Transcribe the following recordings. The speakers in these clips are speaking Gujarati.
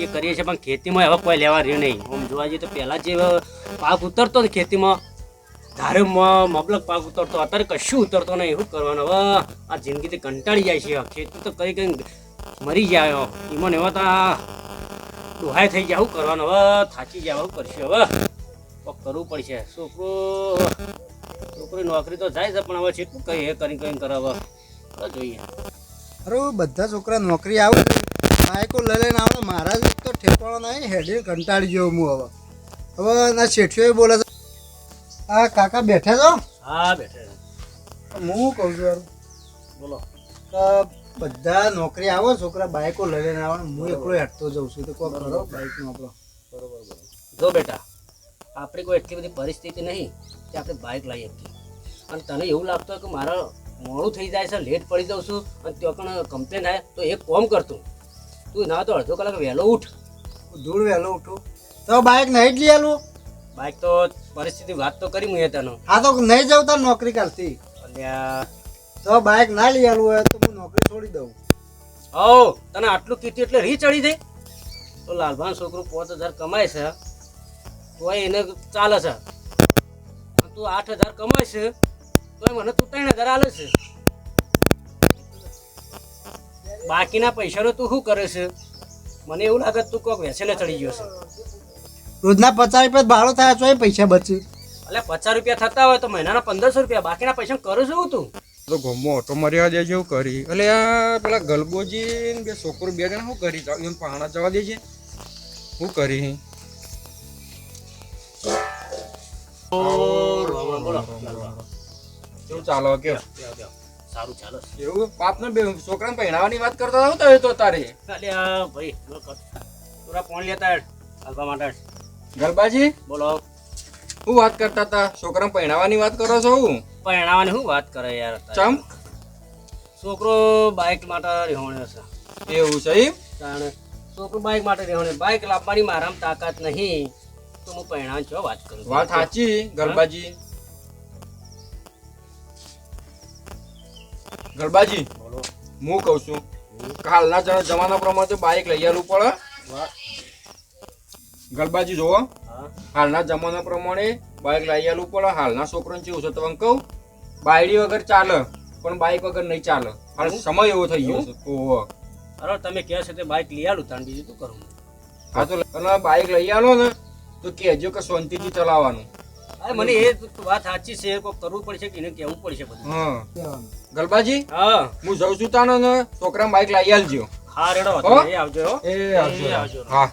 ખેતી કરીએ છીએ, પણ ખેતીમાં હવે કોઈ લેવા રહ્યું નહીં. આમ જોવા જઈએ તો પહેલાં જે પાક ઉતરતો ને ખેતીમાં, ધારે મબલક પાક ઉતરતો, અત્યારે કશું ઉતરતો નહીં, શું કરવાનું? હવે આ જિંદગીથી કંટાળી જાય છે. ખેતી તો કઈ કઈ મરી જાય. એમાં એવા તો દુહાય થઈ જાય કરવાનું? હવે થાકી જાય શું કરશે હવે. કરવું પડશે. છોકરો, છોકરી નોકરી તો જાય છે, પણ હવે કેટલું કઈ એ કરી કઈ કરાવે. જોઈએ. અરે, બધા છોકરા નોકરી આવે બાઈકો લઈ લઈને આવે. મારા જ તો ઠેકાણો નહીં હેડી કંટાળી ગયો હું હવે. હવે ના શેઠિયો બોલે છે આ કાકા બેઠા છો? હા બેઠે હું કહું છું બોલો. બધા નોકરી આવે છોકરા બાઈકો લઈ લઈને આવે. હું એકલો હેઠતો જઉં છું. તો કોઈ કરો બાઈકનો આપણો. બરોબર જો બેટા આપણી કોઈ એટલી બધી પરિસ્થિતિ નહીં કે આપણે બાઇક લાવી શકીએ. અને તને એવું લાગતું હોય કે મારા મોડું થઈ જાય છે લેટ પડી જાઉં છું અને ત્યાં કણ કમ્પ્લેન થાય તો એક કોમ કરતું તું ના તો અડધો કલાક વહેલો ઉઠ. ધૂળ વહેલો ઉઠું. તો બાઈક નહીં જ લઈ આલું? બાઇક તો પરિસ્થિતિ વાત તો કરી મુએ તને. હા તો નહીં જાઉં તાર નોકરી અલ્યા. તો બાઈક ના લઈ આલું હોય તો હું નોકરી છોડી દઉં. ઓ તને આટલું કીધું એટલે રી ચડી થઈ તો લાલભાન છોકરું પાંચ હજાર કમાય છે. તોય એને ચાલે છે. તું આઠ હજાર કમાય છે તોય મને તું ત્રણ હજાર આલે છે. બાકીના પૈસાનો તું શું કરે છે? મને એવું લાગે તું કોઈક વેસેલે ચડી ગયો છે. રોજના પચાસ રૂપિયા ભાડો થાય તો એ પૈસા બચે. એટલે પચાસ રૂપિયા થતા હોય તો મહિનાના પંદરસો રૂપિયા બાકીના પૈસા કરું છું તું. તો ગમો ઓટો મર્યા દે જેવું કરી. એટલે આ પેલા ગલબોજી ને બે છોકરો બે જણા શું કરી? જાવ એમ પાણા જવા દેજે. શું કરી? બોલો કેવું ચાલો કે સારું ચાલો એવું? બાપ ને બે છોકરાને પહેણાવાની વાત કરતા હતા તો તો તારે? અલ્યા ભાઈ પૂરા ફોન લેતા હાલવા માટે ગરબાજી બોલો. શું વાત કરતા હતા? છોકરાને પહેણાવાની વાત કરો છો હું? પરણાવાની શું વાત કરે યાર ચમ? છોકરો બાઇક માટે રહેવાનો છે. એવું છે એમ? કારણ છોકરો બાઇક માટે રહેવાનો બાઇક લાવવાની મારામાં તાકાત નહીં. તો હું પરણાવાની છો વાત કરું. વાત સાચી ગલબાજી. ગલબાજી હું કહું છું કાલના જણા જમાના પ્રમાણે બાઇક બાઈક લઈ આલું પડે. ગલબાજી જોવો. હાલના જમાના પ્રમાણે બાઇક લઈ આલું પડે હાલના છોકરાને જેવું છે તમને કહું? બાયડી વગર ચાલે પણ બાઇક વગર નહીં ચાલે. હાલ સમય એવો થઈ ગયો છે. ઓહો. અરે તમે કહે છો તે બાઇક લઈ આલું તાણ બીજું શું કરું? હા તો બાઈક બાઇક લઈ આવો ને તો કહેજો કે શાંતિથી ચલાવવાનું. મને એ વાત સાચી છે કોક કરવું પડશે કે એને કેવું પડશે બધું. હા. ગલબાજી? હા. હું જઉં છું તાનો ને છોકરા બાઈક લઈ આવજો હા રેડો? એ આવજો એ એ આવજો. હા.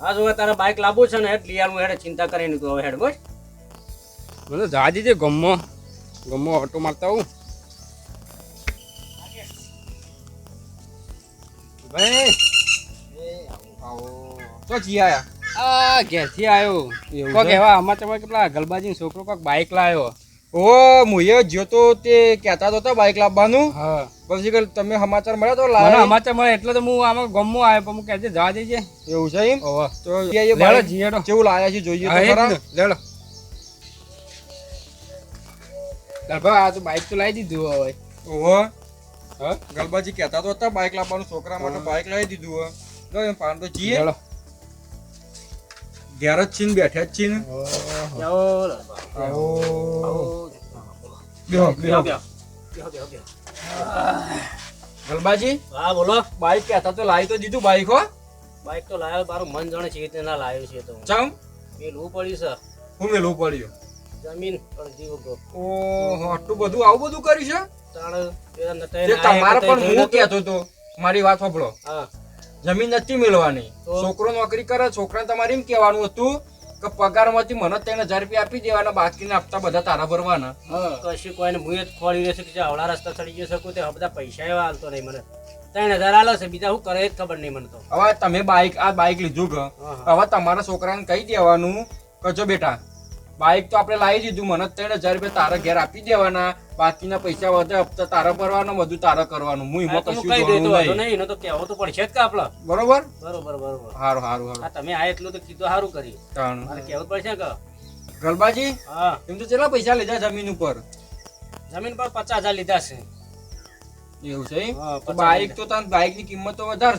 હા જો તારે બાઈક લાવવું છે ને એટલે યાર હેડ ચિંતા કરી તું હવે હેડ બસ મને જાજી દીજે ગમો. ગમો ઓટો મારતા હું ભાઈ. તો જી આયા? આ ઘેરથી આવ્યો. કો કહેવા આમાં એવા કેટલા ગલબાજી છોકરો કોક બાઇક લાવ્યો ઓ મુયે જો તો તે કહેતા તો બાઇક લાવવાનું. હા. પછી કે તમે સમાચાર મળ્યા તો મને સમાચાર મળે એટલે તો હું આમાં ગમો આવ્યો પણ હું કહેજે જવા દેજે. એવું છે એમ? ઓહો. તો લેડો જીએડો. કેવું છે જોઈએ તો ખરા લેડો. આ તો બાઈક તો લાવી દીધું હવે. ઓહો. હા? ગલબાજી કહેતા તો હતા બાઇક લાવવાનું છોકરા માટે બાઇક લાવી દીધું હો જો એમ પાન તો જીએ. ઘેર જ છીન બેઠા જ છીન. ગલબાજી? હા બોલો. બાઇક કહેતા તો લાવી તો દીધું બાઈક હો. બાઈક તો લાવ્યો મારું મન જાણે છે રીતે ના લાવ્યો છે તો. ચમ? પેલું પડ્યું છે હું મેલું પડ્યું? જમીન અડધી વગો ઓહો આટલું બધું આવું બધું કર્યું છે? તાણ તમારે પણ હું કહેતો તો. મારી વાત સાંભળો. હા. જમીન નથી મેળવાની છોકરો નોકરી કરે છોકરાને તમારે એમ કહેવાનું હતું કે પગારમાંથી મને ત્રણ હજાર રૂપિયા આપી દેવાના બાકીના હપ્તા બધા તારા ભરવાના. કશું કોઈને મુએ જ ખોળી રહેશે કે જે હવળા રસ્તા ચડી ગયો શકું તે બધા પૈસા એવા હાલતો નહીં મને. ત્રણ હજાર આલે છે બીજા શું કરે જ ખબર નહીં મને તો. હવે તમે બાઇક આ બાઇક લીધું કે હા, હા. હવે તમારા છોકરાને કહી દેવાનું કે જો બેટા બાઇક તો આપણે લાવી દીધું. મને ત્રણ હજાર રૂપિયા તારા ઘેર આપી દેવાના. બાકીના પૈસા વધે હપ્તા તારા ભરવાનો બધું તારા કરવાનું. હું એમાં કશું નહીં. એનો તો કહેવો તો પડશે જ કે આપડે બરોબર? બરોબર બરોબર. હારું સારું સારું તમે આ એટલું તો કીધું સારું કરી તાણ. મારે કહેવું પડશે કે? ગલબાજી હા. એમ તો કેટલા પૈસા લીધા જમીન ઉપર? જમીન પર પચાસ હજાર લીધા છે. એવું છે બાઇક તો તાર બાઇકની કિંમત તો વધારે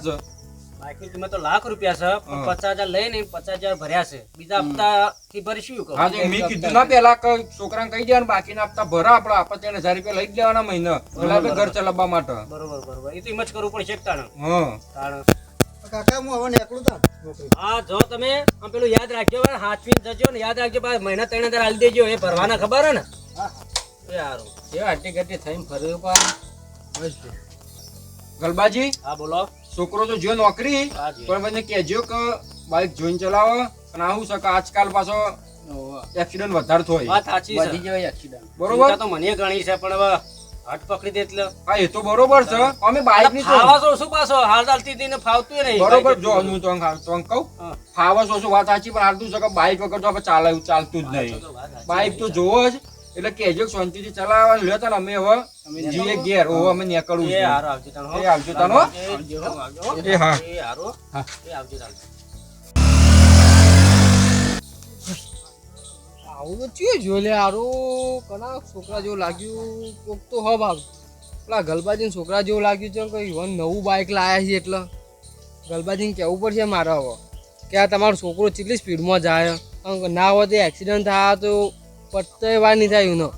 તો લાખ રૂપિયા છે પણ પચાસ હજાર લઈને પચાસ હજાર ભર્યા છે. બીજા હપ્તા થી ભરીશું કહું? હા તો મેં કીધું ના પેલા છોકરાને કહી દેવાનું બાકીના હપ્તા ભરા આપણે આપણે ત્રણ હજાર રૂપિયા લઈ જ લેવાના મહિને. પેલા ઘર ચલાવવા માટે. બરોબર બરોબર. એ તો એમ જ કરવું પડશે તાણ? હા. કાકા હું હવે નીકળું તા હા જો તમે આમ પેલું યાદ રાખજો હાચવીને જજો ને યાદ રાખજો પાછા મહિના ત્રણ હજાર આલી દેજો એ ભરવાના ખબર હે. ને હારું. એ આટી ગટી થઈને ફર્યું પા ગલબાજી? હા બોલો. છોકરો તો જો નોકરી પણ મને કહેજો કે બાઇક જોઈને ચલાવો. અને આવું છે કે આજકાલ પાછો એક્સિડન્ટ વધારે થાય. વાત સાચી વધી જાય એક્સિડન્ટ બરોબર? તો મને ગણી છે પણ હવે હટ પકડી દે એટલે. હા એ તો બરોબર છે. અમે બાઇકની ખાવા છો શું પાછો? હાલ ચાલતી હતી ને ફાવતું નહીં. બરોબર જો. હું તો તો કહું. ફાવા છો શું વાત સાચી પણ હાલતું છે કે બાઇક વગર તો ચાલે ચાલતું જ નહીં. બાઇક તો જોવો જ. એટલે કેજો શાંતિથી ચલાવવા લ્યો તને અમે હવે જીએ ઘેર ઓ અમે નીકળવું એ હારો આવજો તાણ, એ આવજો તાણ, એ હો. એ હા. એ હારો. હા. એ આવજો તાણ. આવું તો ચિયો જો લે હારું. કના છોકરા જેવું લાગ્યું કોક તો હબ આવ. પેલા ગલબાજીને છોકરા જેવું લાગ્યું છે કે ઈવન નવું બાઇક લાયા છે એટલે. ગલબાજીને કહેવું પડશે મારે હવે? કે આ તમારો છોકરો કેટલી સ્પીડમાં જાય. ના હોય તો એક્સિડન્ટ થાય તો પત્તે વાર નહીં થાય એનો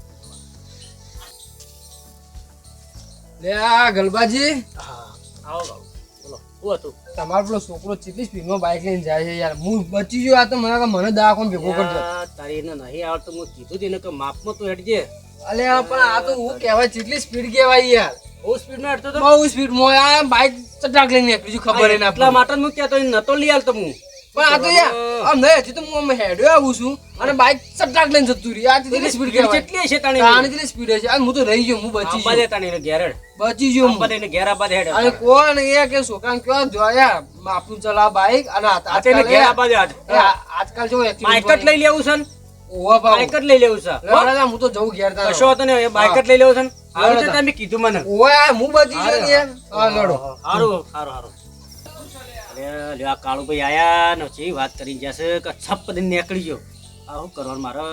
લે આ ગલબાજી. હા, આવો બોલો શું હતું? તમારો પેલો છોકરો સ્પીડ સ્પીડમાં બાઇક લઈને જાય છે યાર? હું બચી ગયો આ તો મને મને દવાખાને ભેગો કરજો. તારી એને નહીં આવડતું. હું કીધું એને કે માપમાં તું હેડજે. અલે પણ આ તો હું કહેવાય ચીટલી સ્પીડ કહેવાય યાર? બહુ સ્પીડમાં હેડતો તો? બહુ સ્પીડમાં આ બાઇક ચટાક લઈને નીકળી ખબર ના એટલા માટે હું કહેતો એને નતો લઈ આવતો હું. પણ આ તો યાર આમ નહીં હજી તો હું આમ હેડ્યો આવું છું. અને બાઇક ચટાક લઈને જતું રહી આ કેટલી સ્પીડ કેટલી છે તાણી આની કેટલી સ્પીડ છે આ હું તો રહી ગયો હું બચી ગયો. તાણી હેડ. બચી ગયો હું. દે એને ઘેર આંબા દે હેડ. અને કોણ એ કે સોકાન કયો જોયા માપનું ચલા બાઇક અને તેને આજકાલ ઘેર એ- આંબા દે આજ. એ આ- આજકાલ જો બાઈક જ લઈ લેવું છે બાઈક જ લઈ લેવું છે. હું? તો જવું ઘેર. કશો હતો ને એ બાઈક જ લઈ લેવું છે આવી તમે કીધું મને. હું બચી ગયો યાર. હા લડો. અરે લ્યો, આ કાળુભાઈ આયા નથી વાત કરી જશે કે છપ દિન નીકળી ગયો. આ શું કરવાનું મારે?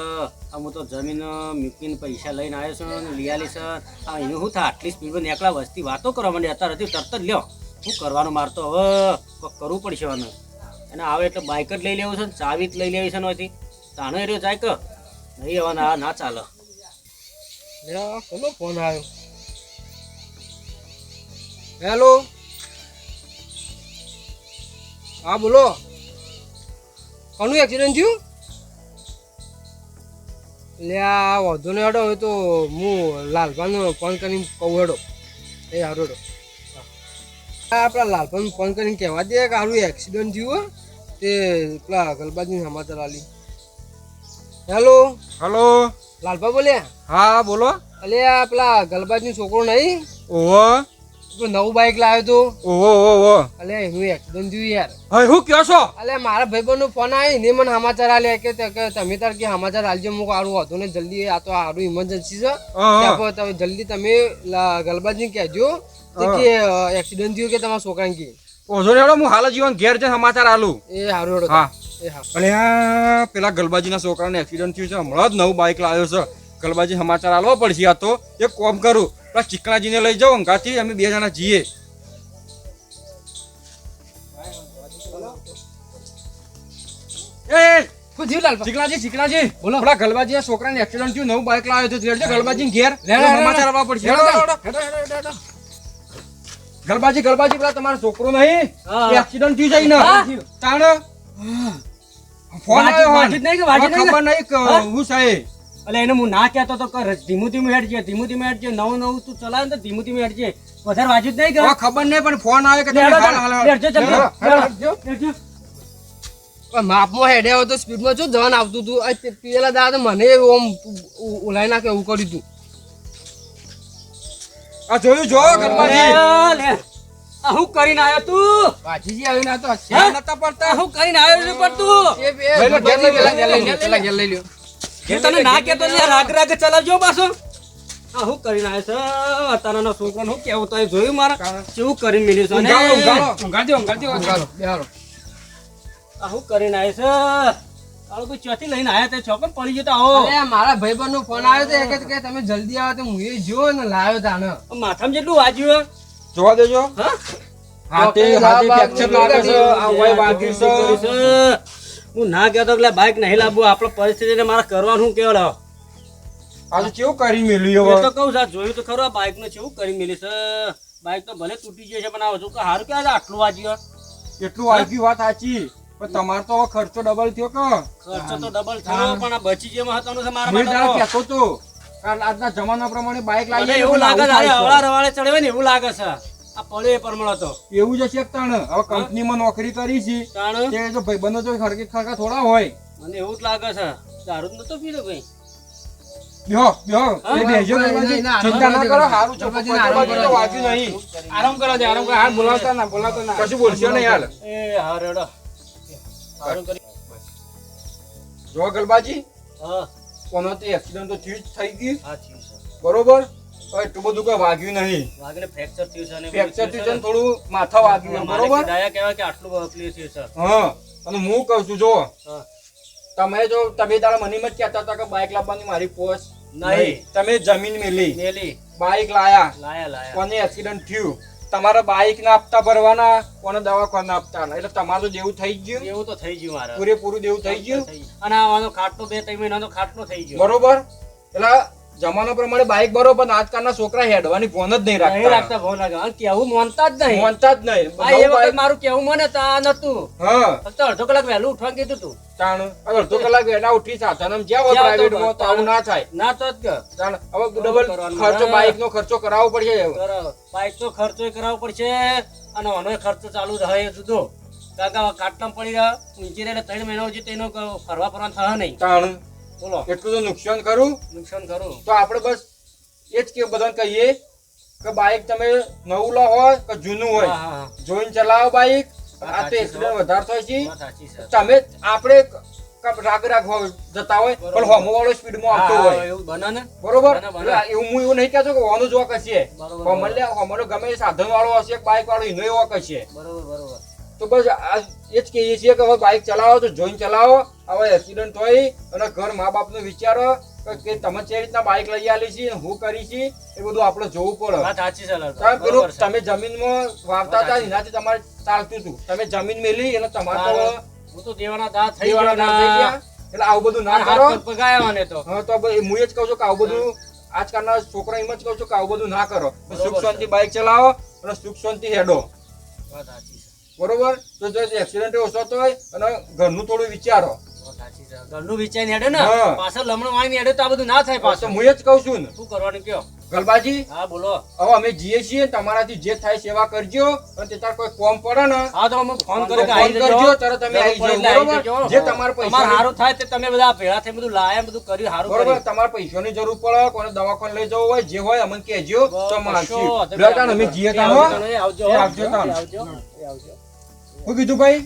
હું તો જમીન મૂકીને પૈસા લઈને આવ્યો છું લઈ આલી છે. આ એનું શું થાય આટલી સ્પીડમાં નીકળા વસ્તી વાતો કરવા માંડી. અત્યારે હતી તરત જ લ્યો. શું કરવાનું મારે તો હવે? કરવું પડશે મને એને આવે એટલે બાઇક જ લઈ લેવું છે ને, ચાવી જ લઈ લેવી છે ને હોયથી તાનો એ રહ્યો જાય કે? નહીં આવવાના ના ચાલે. કોનો ફોન આવ્યો? હેલો? હા બોલો. કોનું એક્સિડન્ટ થયું? લે આ વાંધો હેડો હવે તો હું લાલભાનો ફોન કરીને કહું હેડો. એ હારો હા. આપણા લાલભાને ફોન કરીને કહેવા દે કે સારું એક્સિડન્ટ થયું. તે પેલા ગલબાજી સમાચાર આલી. હેલો. હલો. લાલભા બોલ્યા? હા બોલો. અલે આ પેલા ગલબાજનો છોકરો નહીં? ઓહો. નવું બાઈક લાવ્યો તું? ઓહો ઓહો અલે હું એક્સિડન્ટ થયું યાર. હવે હું કયો છો? અલે મારા ભાઈબંધનો ફોન આવી ને મને સમાચાર આલે કે કે તમે તાર કે સમાચાર આલજો મુક આરું હતું ને જલ્દી આ તો આરું ઇમરજન્સી છે. તમે જલ્દી તમે ગલબાજી કહેજો કે એક્સિડન્ટ થયું કે તમારા છોકરાને કે. ઓઝો ને હું હાલ જીવન ઘેર જઈને સમાચાર આલું. એ હારું હેડો હા. એ હા. આ પેલા ગલબાજીના છોકરાને એક્સિડન્ટ થયું છે હમણાં જ નવું બાઇક લાવ્યો છે. ગલબાજી સમાચાર આલવા પડશે આ તો. એક કોમ કરું પેલા ચીકણાજીને લઈ જાઓ અંગાથી અમે બે જણા જઈએ એ શું થયું લાલભા? ચીકણાજી ચીકણાજી. બોલો. પેલા ગલબાજીના છોકરાને એક્સિડન્ટ થયું નવું બાઇક લાવ્યો લેડજો ગલબાજી ઘેર. સમાચાર આવવા પડશે. ગલબાજી ગલબાજી પેલા તમારો છોકરો નહીં. એક્સિડન્ટ થયું છે ને તાણ? ફોન આવ્યો વાજી નહીં કે વાજી નહીં ખબર નહીં હું સાહેબ. એટલે એને હું ના કહેતો તો કર. ધીમું ધીમું હેડજે ધીમું ધીમું હેડજે નવું નવું તું ચલાવે ને તો ધીમું ધીમું હેડજે. વધારે વાજુ જ નહીં ખબર નહીં પણ ફોન આવે કે માપમાં હેડે હોય તો સ્પીડમાં શું જવાન આવતું હતું પેલા દાદા તો મને ઓમ ઉલાઈ નાખે એવું કર્યું હતું આ જોયું જો. આ હું કરીને આવ્યો તું? પાછીજી આવ્યો આ તો? નતા પડતા. હું કરીને આવ્યો છું પણ તું? એ પેલા લઈ લ્યો હું તને ના કહેતો એટલે રાગ રાગ ચલાવજો પાછો. આ હું કરીને આવ્યો છે? અત્યારનો છોકરો હું કેવું તો જોયું મારા? કેવું કરીને મેલ્યું છે ઊંઘાડો, ને? ઊંઘાડો, ઊંઘાડી દો, ઊંઘાડી દો. ઊંઘાડો, બેહાડો. આ હું કરીને આવ્યો છે? આલો કોઈ ચોથી લઈને આવ્યા તે ચોકન પડી જતા આવો. અરે મારા ભાઈબંધનો ફોન આવ્યો તો કે તમે જલ્દી આવો તો હું એ જો ને લાવ્યો તાને માથામાં જેટલું વાજ્યું જોવા દેજો. હા? હાથે હાથે ફ્રેક્ચર લાગે છે. આ વય વાગ્યું છે? હું ના કહેતો એટલે બાઇક નહીં લાવવું આપણે પરિસ્થિતિને મારે કરવાનું શું કેવડાવ આ કેવું કરી મેલ્યું હવે? તો કહું સાહેબ જોયું તો ખરું આ બાઇકનું કેવું કરી મેલી છે? બાઇક તો ભલે તૂટી જશે પણ આ કે હારું કે આજે આટલું વાગ્યું એટલું વાગ્યું વાત સાચી પણ તમારે તો ખર્ચો ડબલ થયો કે? ખર્ચો તો ડબલ થયો પણ આ બચી જે મહત્વનું છે મારા માટે. કહેતો તો કારણ આજના જમાના પ્રમાણે બાઇક મને લાવી એવું લાગે છે હવળા રવાળે ચડે ને એવું લાગે છે. આ પડ્યો એ પરમળો એવું જ હશે તાણ. હવે કંપનીમાં નોકરી કરી છે. તાણ? તે જો ભાઈબંધો તો ખરકે ખરકા થોડા હોય. મને એવું જ લાગે છે. દારૂ નતો પીધો ભાઈ બેહો બેહો એ બેહજો નહીં, ગણપતિ. નહીં, ના, ચિંતા ના કરો. કરો. સારું છે. ગણપતિને કોઈ આરામ બાજુ. તો વાગ્યું નહીં. આરામ કરો દે આરામ કરો. હાથ બોલાવતા ના બોલાવતા ના. કશું બોલશો નહીં હાલ. એ હા રેડો. સારું કરી. જો ગલબાજી હા. કોનો તે એક્સિડન્ટ તો થયું થઈ ગયું. હા થયું બરોબર? એટલું બધું કઈ વાગ્યું નહીં. વાઘને ફ્રેક્ચર થયું છે ફ્રેક્ચર થયું છે થોડું માથા વાગ્યું બરોબર? દયા કહેવાય કે આટલું વકલી છે. સર હા અને હું કહું છું જો તમે જો તમે તારા મનીમાં જ કહેતા હતા કે બાઇક લાવવાની મારી પોસ નહીં. તમે જમીન મેલી. મેલી. બાઇક લાયા. લાયા લાયા. કોને એક્સિડન્ટ થયું? તમારા બાઇક ના આપતા ભરવાના કોને દવાખાના આપતા એટલે તમારું જેવું થઈ ગયું? એવું તો થઈ ગયું મારે. પૂરેપૂરું જેવું થઈ ગયું? અને આનો ખાટલો બે ત્રણ મહિનાનો ખાટલો થઈ ગયો. બરોબર? એટલે જમાના પ્રમાણે બાઇક બરોબર પણ આજકાલના છોકરા હેડવાની ફોન જ નહીં નહીં રાખતા રાખતા. ભાવ કેવું? માનતા જ નહીં. માનતા જ નહીં. આ એ વખત મારું કેવું મને તા નતું હા. ફક્ત અડધો કલાક વહેલું ઉઠવા કીધું તું. તાણ અડધો કલાક વહેલા ઉઠી સાધન જ્યાં હોય પ્રાઇવેટમાં તો આવું ના થાય. ના તો જ તાણ હવે ડબલ ખર્ચો બાઇક નો ખર્ચો કરાવવો પડશે બાઇક તો ખર્ચો કરાવવો પડશે અને આનો ખર્ચો ચાલુ રહે જુદો. કાકા કે પડી રહ્યા. નીચે રહે ત્રણ મહિના સુધી તેનો ફરવા ફરવા થયા નહીં. તાણ બોલો. એટલું તો નુકસાન કરું નુકસાન કરું તો આપણે બસ એ જ કે બધાને કહીએ કે બાઇક તમે નવું લો હોય કે જૂનું હોય જોઈને ચલાવો બાઇક આ તો એક્સિડન્ટ વધારે થાય છે. તમે આપણે રાગ રાગ જતા હોય પણ હોમો વાળો સ્પીડમાં આવતો હોય. બને બરોબર? એવું હું એવું નહીં કહેતો કે હોનો જોવા કશે હોમર લે હોમલો ગમે સાધન વાળો હશે બાઇક વાળો એનો એવો કશે બરોબર બરોબર. તો બસ એ જ કહીએ છીએ કે હવે બાઇક ચલાવો તો જોઈને ચલાવો. હવે એક્સિડન્ટ હોય અને ઘર મા બાપનું વિચારો કે- તમે જે રીતના બાઇક લઈ આલી છે હું કરી છે એ બધું આપણે જોવું પડે. વાત સાચી છે. તમે પેલું તમે જમીનમાં વાવતા હતા એનાથી તમારે ચાલતું હતું. તમે જમીન મેલી એટલે તમારે હું તો દેવાના દા થઈ ગયો એટલે આવું બધું ના કરો. પગ પગાયા મને તો. હા તો હું એ જ કહું છું કે આવું બધું આજકાલના છોકરા એમ જ કહું છું કે આવું બધું ના કરો. સુખ શાંતિ બાઇક ચલાવો અને સુખ શાંતિ હેડો. વાત સાચી છે. બરોબર? તો જો એક્સિડન્ટ ઓછો હોય અને ઘરનું થોડું વિચારો. ઘરનું વિચારીને હેડે ને. પાછળ લમણો વાળીને હેડે તો આ બધું ના થાય પાછું હું જ કહું છું ને. શું કરવાનું કયો? ગલબાજી? હા બોલો. હવે અમે જીએ છીએ તમારાથી જે થાય સેવા કરજો. અને તે તાર કોઈ કોમ પડે ને હા તો અમે ફોન તો કર્યો કે ફોન આવી જજો. કરજો, તરત તમે આવી જાઓ. જે તમારે થાય તે બધા ભેળા થઈ બધું લાયા બધું કર્યું સારું બરોબર? તમારે પૈસાની જરૂર પડે કોને દવાખાને લઈ જવું હોય જે હોય અમને કહેજો તો અમે આવજો, આવજો આવજો. આવજો એ કીધું ભાઈ?